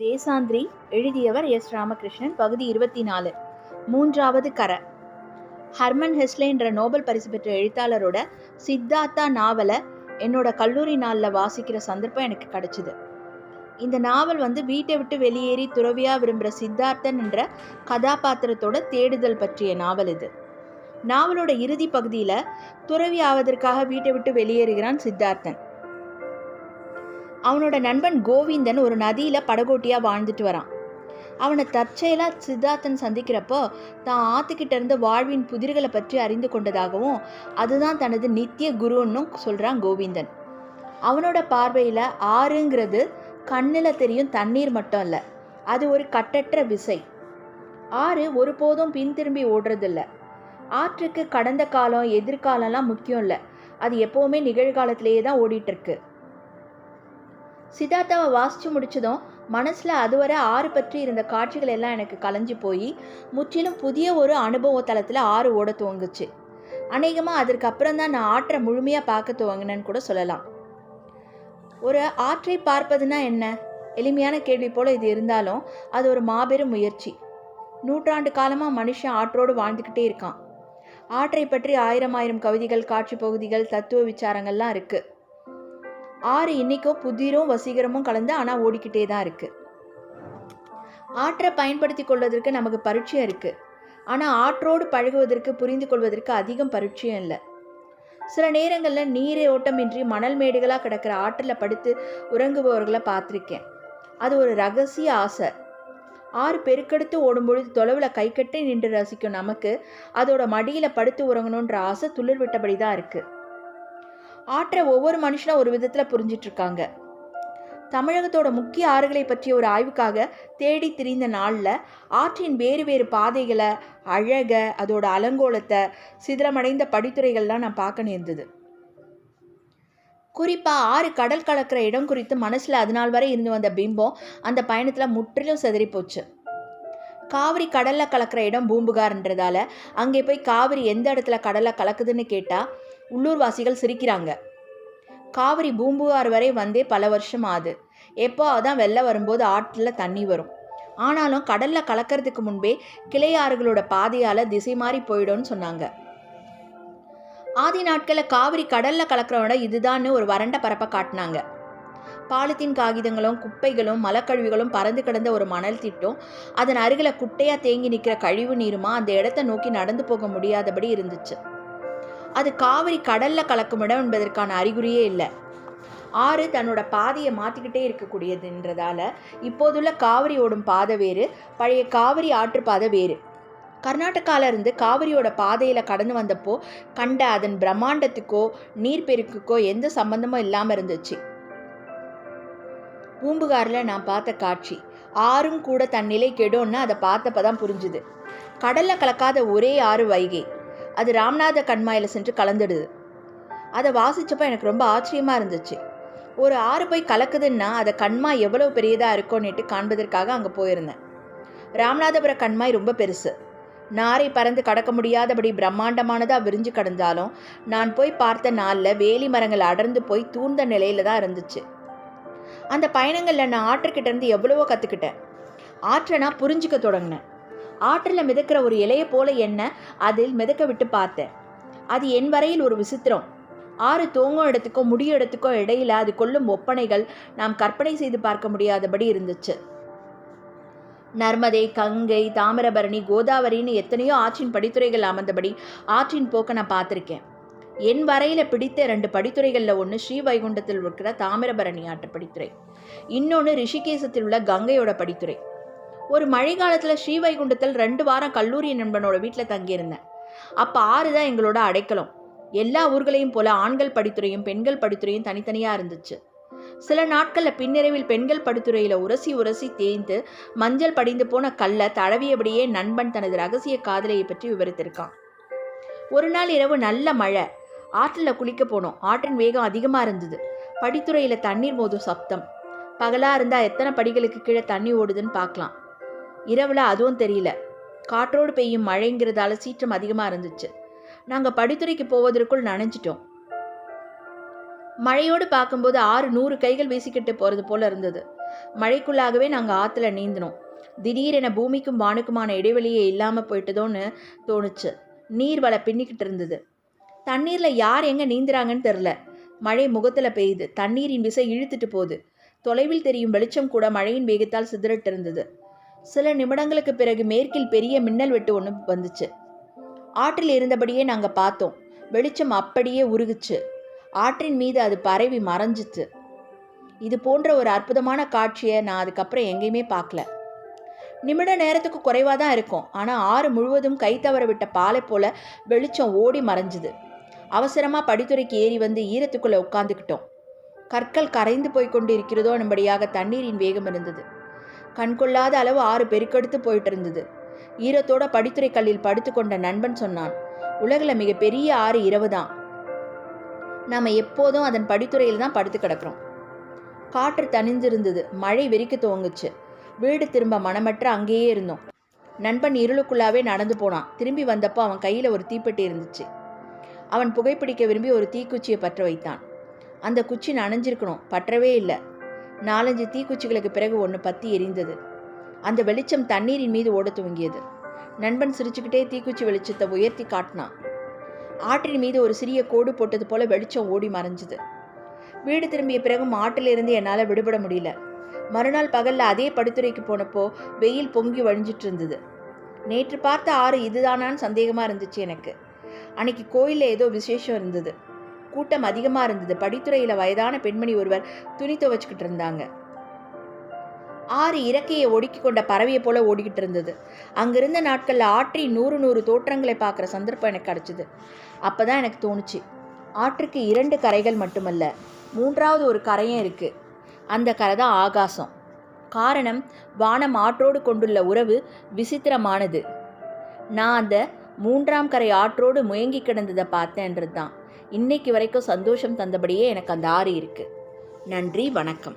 தேசாந்திரி எழுதியவர் எஸ். ராமகிருஷ்ணன் பகுதி இருபத்தி நாலு மூன்றாவது கர. ஹர்மன் ஹெஸ்லே என்ற நோபல் பரிசு பெற்ற எழுத்தாளரோட சித்தார்த்தா நாவலை என்னோட கல்லூரி நாளில் வாசிக்கிற சந்தர்ப்பம் எனக்கு கிடைச்சிது. இந்த நாவல் வந்து வீட்டை விட்டு வெளியேறி துறவியா விரும்புகிற சித்தார்த்தன் என்ற கதாபாத்திரத்தோட தேடுதல் பற்றிய நாவல் இது. நாவலோட இறுதி பகுதியில் துறவி ஆவதற்காக வீட்டை விட்டு வெளியேறுகிறான் சித்தார்த்தன். அவனோட நண்பன் கோவிந்தன் ஒரு நதியில் படகோட்டியாக வாழ்ந்துட்டு வரான். அவனை தற்செயலாக சித்தார்த்தன் சந்திக்கிறப்போ தான் ஆத்துக்கிட்ட இருந்த வாழ்வின் புதிர்களை பற்றி அறிந்து கொண்டதாகவும் அதுதான் தனது நித்திய குருன்னும் சொல்கிறான் கோவிந்தன். அவனோட பார்வையில் ஆறுங்கிறது கண்ணில் தெரியும் தண்ணீர் மட்டும் இல்லை. அது ஒரு கட்டற்ற விசை. ஆறு ஒருபோதும் பின் திரும்பி ஓடுறதில்ல. ஆற்றுக்கு கடந்த காலம் எதிர்காலம்லாம் முக்கியம் இல்லை. அது எப்போவுமே நிகழ்காலத்திலேயே தான் ஓடிட்டுருக்கு சித்தார்த்தாவை வாசித்து முடிச்சதும் மனசில் அதுவரை ஆறு பற்றி இருந்த காட்சிகள் எல்லாம் எனக்கு கலைஞ்சு போய் முற்றிலும் புதிய ஒரு அனுபவ தளத்தில் ஆறு ஓட துவங்குச்சு. அநேகமாக அதற்கப்புறம் தான் நான் ஆற்றை முழுமையாக பார்க்க துவங்கினேன்னு கூட சொல்லலாம். ஒரு ஆற்றை பார்ப்பதுனா என்ன? எளிமையான கேள்வி போல் இது இருந்தாலும் அது ஒரு மாபெரும் முயற்சி. நூற்றாண்டு காலமாக மனுஷன் ஆற்றோடு வாழ்ந்துக்கிட்டே இருக்கான். ஆற்றை பற்றி ஆயிரம் ஆயிரம் கவிதைகள் காட்சி பகுதிகள் தத்துவ விசாரங்கள்லாம் இருக்குது ஆறு இன்றைக்கும் புதிரும் வசீகரமும் கலந்து ஆனால் ஓடிக்கிட்டே தான் இருக்குது ஆற்றை பயன்படுத்தி கொள்வதற்கு நமக்கு பரிச்சயம் இருக்குது ஆனால் ஆற்றோடு பழகுவதற்கு புரிந்து கொள்வதற்கு அதிகம் பரிச்சயம் இல்லை. சில நேரங்களில் நீரே ஓட்டமின்றி மணல் மேடுகளாக கிடக்கிற ஆற்றில் படுத்து உறங்குபவர்களை பார்த்துருக்கேன். அது ஒரு ரகசிய ஆசை. ஆறு பெருக்கெடுத்து ஓடும்பொழுது தொலைவில் கை கட்டி நின்று ரசிக்கும் நமக்கு அதோட மடியில் படுத்து உறங்கணுன்ற ஆசை துளிர் விட்டபடி தான் இருக்குது ஆற்றை ஒவ்வொரு மனுஷனும் ஒரு விதத்தில் புரிஞ்சிட்ருக்காங்க. தமிழகத்தோட முக்கிய ஆறுகளை பற்றிய ஒரு ஆய்வுக்காக தேடி திரிந்த நாளில் ஆற்றின் வேறு வேறு பாதைகளை அழக அதோட அலங்கோலத்தை சிதிலமடைந்த படித்துறைகள்லாம் நான் பார்க்க நேர்ந்தது. குறிப்பாக ஆறு கடல் கலக்கிற இடம் குறித்து மனசில் அது நாள் வரை இருந்து வந்த பிம்பம் அந்த பயணத்தில் முற்றிலும் செதறி போச்சு காவிரி கடலில் கலக்கிற இடம் பூம்புகார்ன்றதால அங்கே போய் காவிரி எந்த இடத்துல கடலில் கலக்குதுன்னு கேட்டால் உள்ளூர்வாசிகள் சிரிக்கிறாங்க. காவிரி பூம்புகார் வரை வந்தே பல வருஷம் ஆகுது எப்போ அதான் வெள்ளம் வரும்போது ஆற்றில் தண்ணி வரும். ஆனாலும் கடலில் கலக்கிறதுக்கு முன்பே கிளையாறுகளோட பாதையால் திசை மாறி போயிடும்னு சொன்னாங்க. ஆதி நாட்களில் காவிரி கடலில் கலக்கிறவோட இதுதான்னு ஒரு வறண்ட பரப்பை காட்டினாங்க. பாலித்தீன் காகிதங்களும் குப்பைகளும் மலக்கழிவுகளும் பறந்து கிடந்த ஒரு மணல் திட்டம் அதன் அருகில் குட்டையாக தேங்கி நிற்கிற கழிவு நீருமா அந்த இடத்த நோக்கி நடந்து போக முடியாதபடி இருந்துச்சு. அது காவிரி கடல்ல கலக்கும் இடம் என்பதற்கான அறிகுறியே இல்லை. ஆறு தன்னோட பாதையை மாற்றிக்கிட்டே இருக்கக்கூடியதுன்றதால இப்போதுள்ள காவிரி ஓடும் பாதை வேறு பழைய காவிரி ஆற்று பாதை வேறு. கர்நாடகால இருந்து காவிரியோட பாதையில் கடந்து வந்தப்போ கண்ட அதன் பிரம்மாண்டத்துக்கோ நீர்பெருக்குக்கோ எந்த சம்பந்தமும் இல்லாமல் இருந்துச்சு. பூம்புகாரில் நான் பார்த்த காட்சி ஆறும் கூட தன் நிலை கெடும்னு அதை பார்த்தப்ப தான் புரிஞ்சுது. கடலில் கலக்காத ஒரே ஆறு வைகை அது ராமநாத கண்மாயில் சென்று கலந்துடுது. அதை வாசித்தப்போ எனக்கு ரொம்ப ஆச்சரியமாக இருந்துச்சு. ஒரு ஆறு போய் கலக்குதுன்னா அதை கண்மாய் எவ்வளோ பெரியதாக இருக்கோன்னுட்டு காண்பதற்காக அங்கே போயிருந்தேன். ராமநாதபுர கண்மாய் ரொம்ப பெருசு. நாரை பறந்து கடக்க முடியாதபடி பிரம்மாண்டமானதாக விரிஞ்சு கடந்தாலும் நான் போய் பார்த்த நாளில் வேலி மரங்கள் அடர்ந்து போய் தூர்ந்த நிலையில தான் இருந்துச்சு. அந்த பயணங்களில் நான் ஆற்றுக்கிட்டேருந்து எவ்வளவோ கற்றுக்கிட்டேன் ஆற்றை நான் புரிஞ்சிக்க தொடங்கினேன். ஆற்றில் மிதக்கிற ஒரு இலையை போல என்ன? அதில் மிதக்க விட்டு பார்த்தேன் அது என் வரையில் ஒரு விசித்திரம். ஆறு தூங்கும் இடத்துக்கோ முடிய இடத்துக்கோ இடையில அது கொள்ளும் ஒப்பனைகள் நாம் கற்பனை செய்து பார்க்க முடியாதபடி இருந்துச்சு. நர்மதை கங்கை தாமிரபரணி கோதாவரின்னு எத்தனையோ ஆற்றின் படித்துறைகள் அமர்ந்தபடி ஆற்றின் போக்க நான் பார்த்துருக்கேன். என் வரையில் பிடித்த ரெண்டு படித்துறைகளில் ஒன்று ஸ்ரீவைகுண்டத்தில் இருக்கிற தாமிரபரணி ஆற்று படித்துறை. இன்னொன்று ரிஷிகேசத்தில் உள்ள கங்கையோட படித்துறை. ஒரு மழை காலத்தில் ஸ்ரீவைகுண்டத்தில் ரெண்டு வாரம் கல்லூரி நண்பனோட வீட்டில் தங்கியிருந்தேன். அப்போ ஆறு தான் எங்களோட அடைக்கலம். எல்லா ஊர்களையும் போல ஆண்கள் படித்துறையும் பெண்கள் படித்துறையும் தனித்தனியாக இருந்துச்சு. சில நாட்களில் பின்னிரவில் பெண்கள் படுத்துறையில் உரசி உரசி தேய்ந்து மஞ்சள் படிந்து போன கல்லை தடவியபடியே நண்பன் தனது ரகசிய காதலையை பற்றி விவரித்திருக்கான். ஒரு நாள் இரவு நல்ல மழை. ஆற்றில் குளிக்க போனோம். ஆற்றின் வேகம் அதிகமாக இருந்தது. படித்துறையில் தண்ணீர் மோதும் சப்தம். பகலாக இருந்தால் எத்தனை படிகளுக்கு கீழே தண்ணி ஓடுதுன்னு பார்க்கலாம் இரவில் அதுவும் தெரியல. காற்றோடு பெய்யும் மழைங்கிறதால சீற்றம் அதிகமாக இருந்துச்சு. நாங்கள் படித்துறைக்கு போவதற்குள் நனைஞ்சிட்டோம். மழையோடு பார்க்கும்போது ஆறு நூறு கைகள் வீசிக்கிட்டு போகிறது போல இருந்தது. மழைக்குள்ளாகவே நாங்கள் ஆற்றுல நீந்தினோம். திடீரென பூமிக்கும் வானுக்குமான இடைவெளியே இல்லாமல் போயிட்டதோன்னு தோணுச்சு. நீர் வலை பின்னிக்கிட்டு இருந்தது. தண்ணீரில் யார் எங்கே நீந்துறாங்கன்னு தெரில. மழை முகத்தில் பெய்யுது. தண்ணீரின் விசை இழுத்துட்டு போகுது. தொலைவில் தெரியும் வெளிச்சம் கூட மழையின் வேகத்தால் சிதறிட்டு இருந்தது. சில நிமிடங்களுக்கு பிறகு மேற்கில் பெரிய மின்னல் வெட்டு ஒன்று வந்துச்சு. ஆற்றில் இருந்தபடியே நாங்கள் பார்த்தோம். வெளிச்சம் அப்படியே உருகுச்சு. ஆற்றின் மீது அது பரவி மறைஞ்சிச்சு. இது போன்ற ஒரு அற்புதமான காட்சியை நான் அதுக்கப்புறம் எங்கேயுமே பார்க்கல. நிமிட நேரத்துக்கு குறைவாக தான் இருக்கும். ஆனால் ஆறு முழுவதும் கை தவற விட்ட பாலை போல வெளிச்சம் ஓடி மறைஞ்சுது. அவசரமாக படித்துறைக்கு ஏறி வந்து ஈரத்துக்குள்ளே உட்காந்துக்கிட்டோம் கற்கள் கரைந்து போய் கொண்டு இருக்கிறதோ என்படியாக தண்ணீரின் வேகம் இருந்தது. கண்கொள்ளாத அளவு ஆறு பெருக்கெடுத்து போயிட்டு இருந்தது ஈரத்தோட படித்துறை கல்லில் படுத்துக்கொண்ட நண்பன் சொன்னான் உலகில் மிகப்பெரிய ஆறு இரவு தான் நாம் எப்போதும் அதன் படித்துறையில் தான் படுத்து கிடக்கிறோம். காற்று தனிந்திருந்தது மழை வெறிக்க துவங்குச்சு. வீடு திரும்ப மனமற்ற அங்கேயே இருந்தோம். நண்பன் இருளுக்குள்ளாவே நடந்து போனான். திரும்பி வந்தப்போ அவன் கையில் ஒரு தீப்பெட்டி இருந்துச்சு. அவன் புகைப்பிடிக்க விரும்பி ஒரு தீக்குச்சியை பற்ற வைத்தான். அந்த குச்சி நனைஞ்சிருக்கணும் பற்றவே இல்லை. நாலஞ்சு தீக்குச்சிகளுக்கு பிறகு ஒன்று பத்தி எரிந்தது. அந்த வெளிச்சம் தண்ணீரின் மீது ஓடத் துவங்கியது. நண்பன் சிரிச்சுக்கிட்டே தீக்குச்சி வெளிச்சத்தை உயர்த்தி காட்டினான். ஆற்றின் மீது ஒரு சிறிய கோடு போட்டது போல வெளிச்சம் ஓடி மறைஞ்சுது. வீடு திரும்பிய பிறகும் ஆற்றிலிருந்து என்னால் விடுபட முடியல. மறுநாள் பகலில் அதே படுத்துறைக்கு போனப்போ வெயில் பொங்கி வழிஞ்சிட்டு இருந்தது. நேற்று பார்த்த ஆறு இதுதானான்னு சந்தேகமாக இருந்துச்சு எனக்கு. அன்னைக்கு கோயிலில் ஏதோ விசேஷம் இருந்தது. கூட்டம் அதிகமாக இருந்தது. படித்துறையில் வயதான பெண்மணி ஒருவர் துணி துவைச்சிக்கிட்டு இருந்தாங்க. ஆறு இறக்கையை ஒடுக்கி கொண்ட பறவையை போல ஓடிக்கிட்டு இருந்தது. அங்கிருந்த நாட்களில் ஆற்றி நூறு நூறு தோற்றங்களை பார்க்குற சந்தர்ப்பம் எனக்கு கிடச்சிது. அப்போ தான் எனக்கு தோணுச்சு. ஆற்றுக்கு இரண்டு கரைகள் மட்டுமல்ல மூன்றாவது ஒரு கரையும் இருக்குது அந்த கரை தான் ஆகாசம். காரணம் வானம் ஆற்றோடு கொண்டுள்ள உறவு விசித்திரமானது. நான் அந்த மூன்றாம் கரை ஆற்றோடு முயங்கி கிடந்ததை பார்த்தேன்றது தான் இன்னைக்கு வரைக்கும் சந்தோஷம் தந்தபடியே எனக்கு அந்த ஆறு இருக்குது நன்றி வணக்கம்.